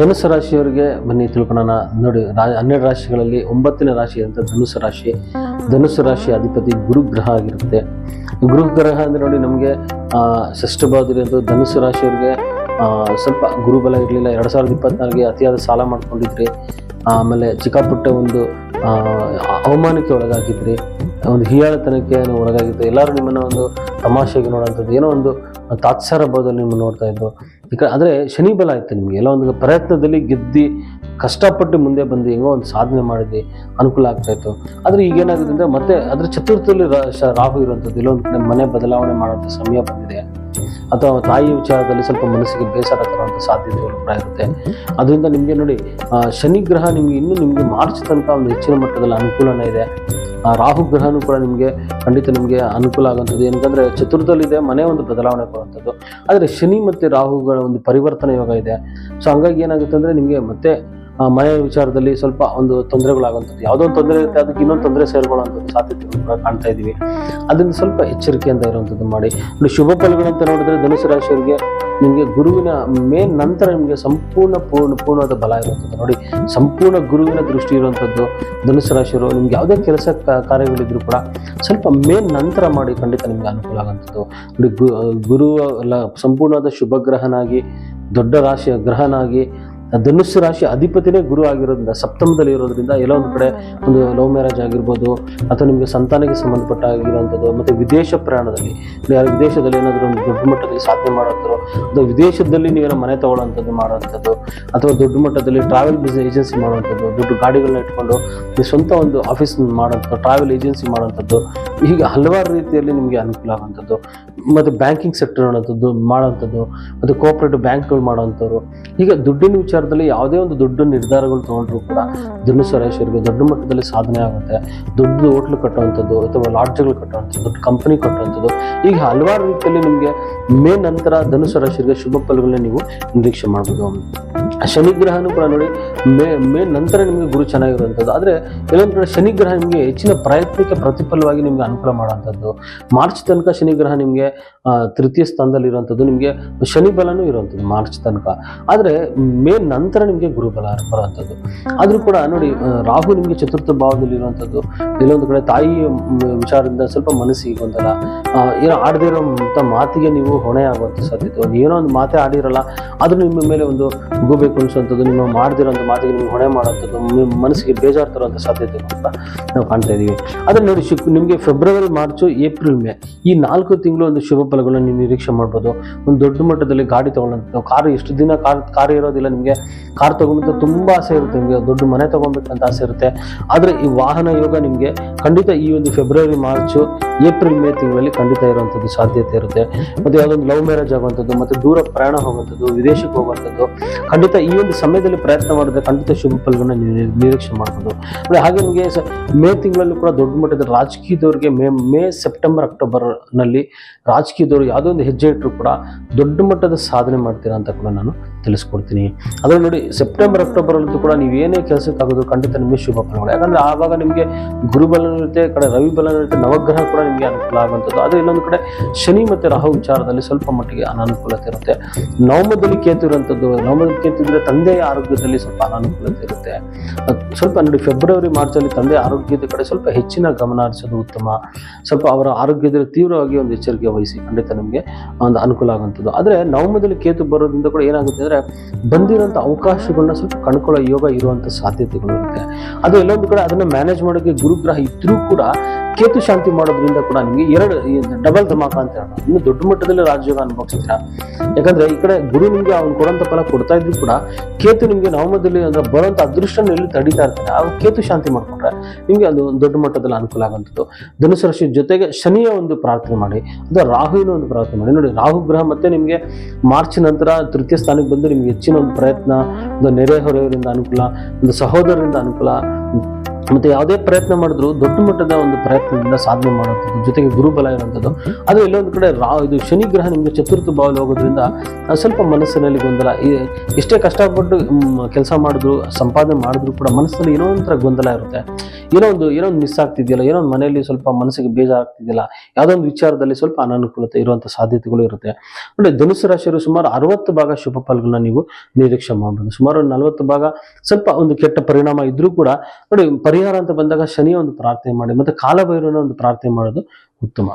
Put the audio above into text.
ಧನುಸು ರಾಶಿಯವರಿಗೆ ಬನ್ನಿ ತಿಳ್ಕೊಳ್ಳೋಣ ನೋಡಿ, ರಾ, ಹನ್ನೆರಡು ರಾಶಿಗಳಲ್ಲಿ ಒಂಬತ್ತನೇ ರಾಶಿ ಅಂತ ಧನುಸು ರಾಶಿ ಧನುಸು ರಾಶಿ ಅಧಿಪತಿ ಗುರುಗ್ರಹ ಆಗಿರುತ್ತೆ. ಗುರುಗ್ರಹ ಅಂದರೆ ನೋಡಿ ನಮಗೆ ಷಷ್ಠ ಅಂತ ಧನುಸು ರಾಶಿಯವರಿಗೆ ಸ್ವಲ್ಪ ಗುರುಬಲ ಇರಲಿಲ್ಲ. ಎರಡು ಸಾವಿರದ ಇಪ್ಪತ್ತ್ನಾಲ್ಕಿಗೆ ಅತಿಯಾದ ಸಾಲ ಮಾಡ್ಕೊಂಡಿದ್ರಿ. ಆಮೇಲೆ ಚಿಕ್ಕಪುಟ್ಟ ಒಂದು ಅವಮಾನಕ್ಕೆ ಒಳಗಾಗಿದ್ರಿ. ಒಂದು ಹೀಯಾಳತನಕ್ಕೆ ನೀವು ಒಳಗಾಗಿತ್ತು. ಎಲ್ಲರೂ ನಿಮ್ಮನ್ನು ಒಂದು ತಮಾಷೆಗೆ ನೋಡುವಂಥದ್ದು ಏನೋ ಒಂದು ತಾತ್ಸಾರ ಬದಲು ನಿಮ್ಮನ್ನು ನೋಡ್ತಾ ಇದ್ದು ಈಗ ಆದರೆ ಶನಿ ಬಲ ಆಯಿತು ನಿಮಗೆ. ಎಲ್ಲ ಒಂದು ಪ್ರಯತ್ನದಲ್ಲಿ ಗೆದ್ದು ಕಷ್ಟಪಟ್ಟು ಮುಂದೆ ಬಂದು ಹೆಂಗೋ ಒಂದು ಸಾಧನೆ ಮಾಡಿದ್ವಿ ಅನುಕೂಲ ಆಗ್ತಾಯಿತ್ತು ಆದರೆ ಈಗ ಏನಾಗಿದೆ ಅಂದರೆ ಮತ್ತೆ ಅದರ ಚತುರ್ಥದಲ್ಲಿ ರಾಹು ಇರುವಂಥದ್ದು, ಇಲ್ಲೊಂದು ಮನೆ ಬದಲಾವಣೆ ಮಾಡುವಂಥ ಸಮಯ ಬಂದಿದೆ. ಅಥವಾ ತಾಯಿ ವಿಚಾರದಲ್ಲಿ ಸ್ವಲ್ಪ ಮನಸ್ಸಿಗೆ ಬೇಸರ ತರುವಂಥ ಸಾಧ್ಯತೆಗಳು ಕೂಡ ಇರುತ್ತೆ. ಅದರಿಂದ ನಿಮಗೆ ನೋಡಿ ಶನಿ ಗ್ರಹ ನಿಮಗೆ ಇನ್ನೂ ನಿಮಗೆ ಮಾರ್ಚ್ ತನಕ ಒಂದು ಹೆಚ್ಚಿನ ಮಟ್ಟದಲ್ಲಿ ಅನುಕೂಲನೇ ಇದೆ. ಆ ರಾಹು ಗ್ರಹನೂ ಕೂಡ ನಿಮಗೆ ಖಂಡಿತ ನಿಮಗೆ ಅನುಕೂಲ ಆಗುವಂಥದ್ದು. ಏನಂತಂದರೆ ಚತುರ್ಥದಲ್ಲಿದೆ ಮನೆ ಒಂದು ಬದಲಾವಣೆ ಬರುವಂಥದ್ದು. ಆದರೆ ಶನಿ ಮತ್ತು ರಾಹುಗಳ ಒಂದು ಪರಿವರ್ತನೆ ಯೋಗ ಇದೆ. ಸೊ ಹಂಗಾಗಿ ಏನಾಗುತ್ತೆ ಅಂದರೆ ನಿಮಗೆ ಮತ್ತೆ ಮನೆಯ ಮನೆ ವಿಚಾರದಲ್ಲಿ ಸ್ವಲ್ಪ ಒಂದು ತೊಂದರೆಗಳಾಗುವಂಥದ್ದು. ಯಾವುದೋ ಒಂದು ತೊಂದರೆ ಇರುತ್ತೆ, ಅದಕ್ಕೆ ಇನ್ನೊಂದು ತೊಂದರೆ ಸೇರ್ಕೊಳ್ಳುವಂಥದ್ದು ಸಾಧ್ಯತೆಗಳು ಕೂಡ ಕಾಣ್ತಾ ಇದ್ದೀವಿ. ಅದನ್ನು ಸ್ವಲ್ಪ ಎಚ್ಚರಿಕೆಯಿಂದ ಇರುವಂಥದ್ದು ಮಾಡಿ. ಶುಭ ಫಲಗಳಂತ ನೋಡಿದ್ರೆ ಧನುಸು ರಾಶಿಯವರಿಗೆ ನಿಮಗೆ ಗುರುವಿನ ಮೇನ್ ನಂತರ ನಿಮಗೆ ಸಂಪೂರ್ಣ ಪೂರ್ಣ, ಪೂರ್ಣವಾದ ಬಲ ಇರುವಂಥದ್ದು. ನೋಡಿ, ಸಂಪೂರ್ಣ ಗುರುವಿನ ದೃಷ್ಟಿ ಇರುವಂಥದ್ದು ಧನುಸು ರಾಶಿಯವರು, ನಿಮ್ಗೆ ಯಾವುದೇ ಕೆಲಸ ಕಾರ್ಯಗಳಿದ್ರು ಕೂಡ ಸ್ವಲ್ಪ ಮೇನ್ ನಂತರ ಮಾಡಿ ಖಂಡಿತ ನಿಮ್ಗೆ ಅನುಕೂಲ ಆಗುವಂಥದ್ದು. ನೋಡಿ ಗುರು ಸಂಪೂರ್ಣವಾದ ಶುಭ ಗ್ರಹನಾಗಿ, ದೊಡ್ಡ ರಾಶಿಯ ಗ್ರಹನಾಗಿ ಧನುಸ್ಸು ರಾಶಿ ಅಧಿಪತಿನೇ ಗುರು ಆಗಿರೋದ್ರಿಂದ ಸಪ್ತಮದಲ್ಲಿ ಇರೋದ್ರಿಂದ ಎಲ್ಲೋ ಒಂದು ಕಡೆ ಒಂದು ಲವ್ ಮ್ಯಾರೇಜ್ ಆಗಿರ್ಬೋದು ಅಥವಾ ನಿಮಗೆ ಸಂತಾನಕ್ಕೆ ಸಂಬಂಧಪಟ್ಟ ಆಗಿರುವಂಥದ್ದು ಮತ್ತು ವಿದೇಶ ಪ್ರಯಾಣದಲ್ಲಿ ಯಾರು ವಿದೇಶದಲ್ಲಿ ಏನಾದರೂ ಒಂದು ದೊಡ್ಡ ಮಟ್ಟದಲ್ಲಿ ಸಾಧನೆ ಮಾಡೋದ್ರು ಅಥವಾ ವಿದೇಶದಲ್ಲಿ ನೀವೇನೋ ಮನೆ ತಗೊಳ್ಳೋವಂಥದ್ದು ಮಾಡೋವಂಥದ್ದು ಅಥವಾ ದೊಡ್ಡ ಮಟ್ಟದಲ್ಲಿ ಟ್ರಾವೆಲ್ ಬಿಸ್ನೆಸ್ ಏಜೆನ್ಸಿ ಮಾಡುವಂಥದ್ದು ದೊಡ್ಡ ಗಾಡಿಗಳನ್ನ ಇಟ್ಕೊಂಡು ನೀವು ಸ್ವಂತ ಒಂದು ಆಫೀಸ್ ಮಾಡೋಂಥದ್ದು ಟ್ರಾವೆಲ್ ಏಜೆನ್ಸಿ ಮಾಡುವಂಥದ್ದು ಹೀಗೆ ಹಲವಾರು ರೀತಿಯಲ್ಲಿ ನಿಮಗೆ ಅನುಕೂಲ ಆಗುವಂಥದ್ದು ಮತ್ತು ಬ್ಯಾಂಕಿಂಗ್ ಸೆಕ್ಟರ್ ಅನ್ನೋಂಥದ್ದು ಮಾಡೋವಂಥದ್ದು ಮತ್ತು ಕೋಆಪ್ರೇಟಿವ್ ಬ್ಯಾಂಕ್ಗಳು ಮಾಡೋವಂಥವ್ರು ಈಗ ದುಡ್ಡಿನ ವಿಚಾರದಲ್ಲಿ ಯಾವುದೇ ಒಂದು ದೊಡ್ಡ ನಿರ್ಧಾರಗಳು ತೊಗೊಂಡ್ರು ಕೂಡ ಧನುಸು ರಾಶಿಯವರಿಗೆ ದೊಡ್ಡ ಮಟ್ಟದಲ್ಲಿ ಸಾಧನೆ ಆಗುತ್ತೆ. ದೊಡ್ಡ ಹೋಟ್ಲು ಕಟ್ಟುವಂಥದ್ದು ಅಥವಾ ಲಾಡ್ಜ್ಗಳು ಕಟ್ಟುವಂಥದ್ದು ದೊಡ್ಡ ಕಂಪನಿ ಕಟ್ಟುವಂಥದ್ದು ಈಗ ಹಲವಾರು ರೀತಿಯಲ್ಲಿ ನಿಮಗೆ ಮೇ ನಂತರ ಧನುಸು ರಾಶಿಯವರಿಗೆ ಶುಭ ಫಲಗಳನ್ನ ನೀವು ನಿರೀಕ್ಷೆ ಮಾಡ್ಬೋದು. ಆ ಶನಿ ಗ್ರಹನೂ ಕೂಡ ನೋಡಿ ಮೇ ಮೇ ನಂತರ ನಿಮಗೆ ಗುರು ಚೆನ್ನಾಗಿರುವಂಥದ್ದು. ಆದರೆ ಕೆಲವೊಂದು ಕಡೆ ಶನಿಗ್ರಹ ನಿಮಗೆ ಹೆಚ್ಚಿನ ಪ್ರಯತ್ನಕ್ಕೆ ಪ್ರತಿಫಲವಾಗಿ ನಿಮಗೆ ಅನುಕೂಲ ಮಾಡುವಂಥದ್ದು. ಮಾರ್ಚ್ ತನಕ ಶನಿಗ್ರಹ ನಿಮಗೆ ತೃತೀಯ ಸ್ಥಾನದಲ್ಲಿ ಇರುವಂಥದ್ದು ನಿಮಗೆ ಶನಿ ಬಲನೂ ಇರುವಂಥದ್ದು ಮಾರ್ಚ್ ತನಕ. ಆದರೆ ಮೇ ನಂತರ ನಿಮಗೆ ಗುರುಬಲ ಬರುವಂಥದ್ದು. ಆದರೂ ಕೂಡ ನೋಡಿ ರಾಹು ನಿಮಗೆ ಚತುರ್ಥ ಭಾವದಲ್ಲಿ ಇರುವಂಥದ್ದು. ಕೆಲವೊಂದು ಕಡೆ ತಾಯಿ ವಿಚಾರದಿಂದ ಸ್ವಲ್ಪ ಮನಸ್ಸಿಗೆ ಗೊಂದಲ. ಏನೋ ಆಡದೇ ಇರೋಂಥ ಮಾತಿಗೆ ನೀವು ಹೊಣೆ ಆಗುವಂಥ ಸಾಧ್ಯತೆ. ಒಂದು ಏನೋ ಒಂದು ಮಾತೇ ಆಡಿರಲ್ಲ ಆದರೂ ನಿಮ್ಮ ಮೇಲೆ ಒಂದು ಹೋಗಬೇಕು ಅನಿಸುವಂಥದ್ದು ನಿಮ್ಮ ಮಾಡದಿರೋಂಥ ಮಾತಿಗೆ ನೀವು ಹೊಣೆ ಮಾಡುವಂಥದ್ದು ಮನಸ್ಸಿಗೆ ಬೇಜಾರು ತರುವಂಥ ಸಾಧ್ಯತೆ ಕೂಡ ನಾವು ಕಾಣ್ತಾ ಇದ್ದೀವಿ. ಅದನ್ನು ನೋಡಿ ಶುಕ್ ನಿಮಗೆ ಫೆಬ್ರವರಿ ಮಾರ್ಚು ಏಪ್ರಿಲ್ ಮೇ ಈ ನಾಲ್ಕು ತಿಂಗಳು ಒಂದು ಶುಭ ಫಲಗಳನ್ನು ನೀವು ನಿರೀಕ್ಷೆ ಮಾಡ್ಬೋದು. ಒಂದು ದೊಡ್ಡ ಮಟ್ಟದಲ್ಲಿ ಗಾಡಿ ತೊಗೊಳ್ಳೋಂಥ ಕಾರು ಎಷ್ಟು ದಿನ ಕಾರ್ ಕಾರ್ ಇರೋದಿಲ್ಲ ನಿಮಗೆ ಕಾರ್ ತೊಗೊಂಬಂತ ತುಂಬ ಆಸೆ ಇರುತ್ತೆ. ನಿಮಗೆ ದೊಡ್ಡ ಮನೆ ತೊಗೊಬೇಕಂತ ಆಸೆ ಇರುತ್ತೆ. ಆದರೆ ಈ ವಾಹನ ಯೋಗ ನಿಮಗೆ ಖಂಡಿತ ಈ ಒಂದು ಫೆಬ್ರವರಿ ಮಾರ್ಚು ಏಪ್ರಿಲ್ ಮೇ ತಿಂಗಳಲ್ಲಿ ಖಂಡಿತ ಇರುವಂಥದ್ದು ಸಾಧ್ಯತೆ ಇರುತ್ತೆ. ಮತ್ತು ಯಾವುದೊಂದು ಲವ್ ಮ್ಯಾರೇಜ್ ಆಗುವಂಥದ್ದು, ಮತ್ತು ದೂರ ಪ್ರಯಾಣ ಹೋಗುವಂಥದ್ದು, ವಿದೇಶಕ್ಕೆ ಹೋಗುವಂಥದ್ದು, ಖಂಡಿತ ಈ ಒಂದು ಸಮಯದಲ್ಲಿ ಪ್ರಯತ್ನ ಮಾಡಿದ್ರೆ ಖಂಡಿತ ಶುಭ ಫಲಗಳನ್ನ ನೀವು ನಿರೀಕ್ಷೆ ಮಾಡ್ಬೋದು. ಅಂದ್ರೆ ಹಾಗೆ ನಿಮಗೆ ಮೇ ತಿಂಗಳಲ್ಲೂ ಕೂಡ ದೊಡ್ಡ ಮಟ್ಟದ ರಾಜಕೀಯದವ್ರಿಗೆ ಮೇ ಮೇ ಸೆಪ್ಟೆಂಬರ್ ಅಕ್ಟೋಬರ್ನಲ್ಲಿ ರಾಜಕೀಯದವರು ಯಾವುದೋ ಒಂದು ಹೆಜ್ಜೆ ಇಟ್ಟರು ಕೂಡ ದೊಡ್ಡ ಮಟ್ಟದ ಸಾಧನೆ ಮಾಡ್ತೀರಾ ಅಂತ ಕೂಡ ನಾನು ತಿಳಿಸ್ಕೊಡ್ತೀನಿ. ಅದರ ನೋಡಿ ಸೆಪ್ಟೆಂಬರ್ ಅಕ್ಟೋಬರ್ ನೀವು ಕೂಡ ನೀವೇನೇ ಕೆಲಸಕ್ಕಾಗೋದು ಖಂಡಿತ ನಿಮಗೆ ಶುಭ ಫಲಗಳು. ಯಾಕಂದ್ರೆ ಆವಾಗ ನಿಮಗೆ ಗುರುಬಲ ಇರುತ್ತೆ ಕಡೆ ರವಿ ಬಲ ನವಗ್ರಹ ಕೂಡ ನಿಮಗೆ ಅನುಕೂಲ ಆಗುವಂಥದ್ದು. ಅದು ಇನ್ನೊಂದು ಕಡೆ ಶನಿ ಮತ್ತು ರಾಹು ವಿಚಾರದಲ್ಲಿ ಸ್ವಲ್ಪ ಮಟ್ಟಿಗೆ ಅನಾನುಕೂಲತೆ ಇರುತ್ತೆ. ನವಮದಲ್ಲಿ ಕೇತು ಇರುವಂಥದ್ದು, ನವಮದಲ್ಲಿ ಕೇತು ಇದ್ರೆ ತಂದೆಯ ಆರೋಗ್ಯದಲ್ಲಿ ಸ್ವಲ್ಪ ಅನಾನುಕೂಲತೆ ಇರುತ್ತೆ. ಸ್ವಲ್ಪ ನೋಡಿ, ಫೆಬ್ರವರಿ, ಮಾರ್ಚಲ್ಲಿ ತಂದೆ ಆರೋಗ್ಯದ ಕಡೆ ಸ್ವಲ್ಪ ಹೆಚ್ಚಿನ ಗಮನ ಹರಿಸೋದು ಉತ್ತಮ. ಸ್ವಲ್ಪ ಅವರ ಆರೋಗ್ಯದಲ್ಲಿ ತೀವ್ರವಾಗಿ ಒಂದು ಎಚ್ಚರಿಕೆ ವಹಿಸಿ ಖಂಡಿತ ನಿಮಗೆ ಒಂದು ಅನುಕೂಲ ಆಗುವಂಥದ್ದು. ಆದರೆ ನವಮದಲ್ಲಿ ಕೇತು ಬರೋದ್ರಿಂದ ಕೂಡ ಏನಾಗುತ್ತೆ ಅಂದರೆ ಬಂದಿರೋಂಥ ಅವಕಾಶಗಳನ್ನ ಸ್ವಲ್ಪ ಕಣ್ಕೊಳ್ಳೋ ಯೋಗ ಇರುವಂಥ ಸಾಧ್ಯತೆಗಳು ಇರುತ್ತೆ. ಅದು ಎಲ್ಲೊಂದು ಕಡೆ ಅದನ್ನು ಮ್ಯಾನೇಜ್ ಮಾಡೋಕ್ಕೆ ಗುರುಗ್ರಹ ಇದ್ರೂ ಕೂಡ ಕೇತು ಶಾಂತಿ ಮಾಡೋದ್ರಿಂದ ಕೂಡ ನಿಮಗೆ ಎರಡು ಡಬಲ್ ಧಮಾಕ ಅಂತ ಹೇಳೋಣ ಇನ್ನು ದೊಡ್ಡ ಮಟ್ಟದಲ್ಲಿ ರಾಜಯೋಗ ಅನುಭವಿಸ್ತೀರಾ ಯಾಕಂದ್ರೆ ಈ ಕಡೆ ಗುರು ನಿಮ್ಗೆ ಅವ್ನು ಕೊಡೋಂಥ ಫಲ ಕೊಡ್ತಾ ಇದ್ರು ಕೂಡ ಕೇತು ನಿಮಗೆ ನವಮದಲ್ಲಿ ಅಂದ್ರೆ ಬರೋಂಥ ಅದೃಷ್ಟ ಎಲ್ಲಿ ತಡೀತಾ ಇರ್ತಾರೆ. ಆ ಕೇತು ಶಾಂತಿ ಮಾಡ್ಕೊಂಡ್ರೆ ನಿಮಗೆ ಅದು ಒಂದು ದೊಡ್ಡ ಮಟ್ಟದಲ್ಲಿ ಅನುಕೂಲ ಆಗುವಂಥದ್ದು. ಧನುಸು ರಾಶಿ ಜೊತೆಗೆ ಶನಿಯ ಒಂದು ಪ್ರಾರ್ಥನೆ ಮಾಡಿ ಅದು ರಾಹುವಿನ ಒಂದು ಪ್ರಾರ್ಥನೆ ಮಾಡಿ. ನೋಡಿ, ರಾಹು ಗ್ರಹ ಮತ್ತೆ ನಿಮಗೆ ಮಾರ್ಚ್ ನಂತರ ತೃತೀಯ ಸ್ಥಾನಕ್ಕೆ ಬಂದು ನಿಮಗೆ ಹೆಚ್ಚಿನ ಒಂದು ಪ್ರಯತ್ನ, ಒಂದು ನೆರೆಹೊರೆಯವರಿಂದ ಅನುಕೂಲ, ಒಂದು ಸಹೋದರರಿಂದ ಅನುಕೂಲ ಮತ್ತೆ ಯಾವುದೇ ಪ್ರಯತ್ನ ಮಾಡಿದ್ರು ದೊಡ್ಡ ಮಟ್ಟದ ಒಂದು ಪ್ರಯತ್ನದಿಂದ ಸಾಧನೆ ಮಾಡುವಂಥದ್ದು, ಜೊತೆಗೆ ಗುರುಬಲ ಇರುವಂಥದ್ದು. ಅದು ಎಲ್ಲೊಂದು ಕಡೆ ರಾ, ಇದು ಶನಿ ಗ್ರಹ ನಿಮಗೆ ಚತುರ್ಥ ಭಾವದಲ್ಲಿ ಹೋಗೋದ್ರಿಂದ ಸ್ವಲ್ಪ ಮನಸ್ಸಿನಲ್ಲಿ ಗೊಂದಲ ಎಷ್ಟೇ ಕಷ್ಟಪಟ್ಟು ಕೆಲಸ ಮಾಡಿದ್ರು, ಸಂಪಾದನೆ ಮಾಡಿದ್ರು ಕೂಡ ಮನಸ್ಸಲ್ಲಿ ಏನೋ ಒಂಥರ ಗೊಂದಲ ಇರುತ್ತೆ. ಏನೋ ಒಂದು, ಏನೋ ಮಿಸ್ ಆಗ್ತಿದೆಯಲ್ಲ, ಏನೋ ಒಂದು ಮನೆಯಲ್ಲಿ ಸ್ವಲ್ಪ ಮನಸ್ಸಿಗೆ ಬೇಜಾರಾಗ್ತಿದೆಯಲ್ಲ ಯಾವುದೋ ಒಂದು ವಿಚಾರದಲ್ಲಿ ಸ್ವಲ್ಪ ಅನಾನುಕೂಲತೆ ಇರುವಂಥ ಸಾಧ್ಯತೆಗಳು ಇರುತ್ತೆ. ನೋಡಿ ಧನುಸು ರಾಶಿಯರು ಸುಮಾರು ಅರವತ್ತು ಭಾಗ ಶುಭ ಫಲಗಳನ್ನ ನೀವು ನಿರೀಕ್ಷೆ ಮಾಡಬಹುದು ಸುಮಾರು ನಲವತ್ತು ಭಾಗ ಸ್ವಲ್ಪ ಒಂದು ಕೆಟ್ಟ ಪರಿಣಾಮ ಇದ್ರೂ ಕೂಡ, ನೋಡಿ ಪರಿಹಾರ ಅಂತ ಬಂದಾಗ ಶನಿಯ ಒಂದು ಪ್ರಾರ್ಥನೆ ಮಾಡಿ ಮತ್ತೆ ಕಾಲಭೈರವನ ಒಂದು ಪ್ರಾರ್ಥನೆ ಮಾಡೋದು ಉತ್ತಮ.